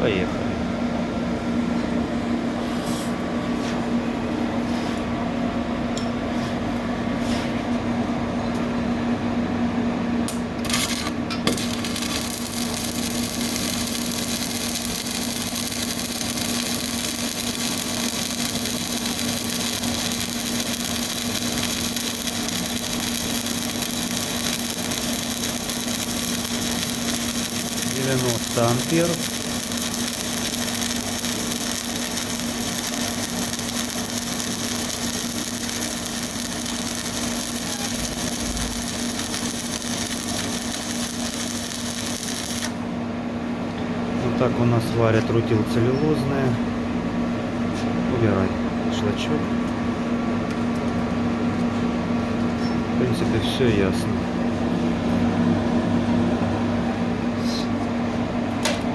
Поехали. Девяносто ампер. Так у нас варят рутил целлюлозное. Убирай шлачок. В принципе, все ясно.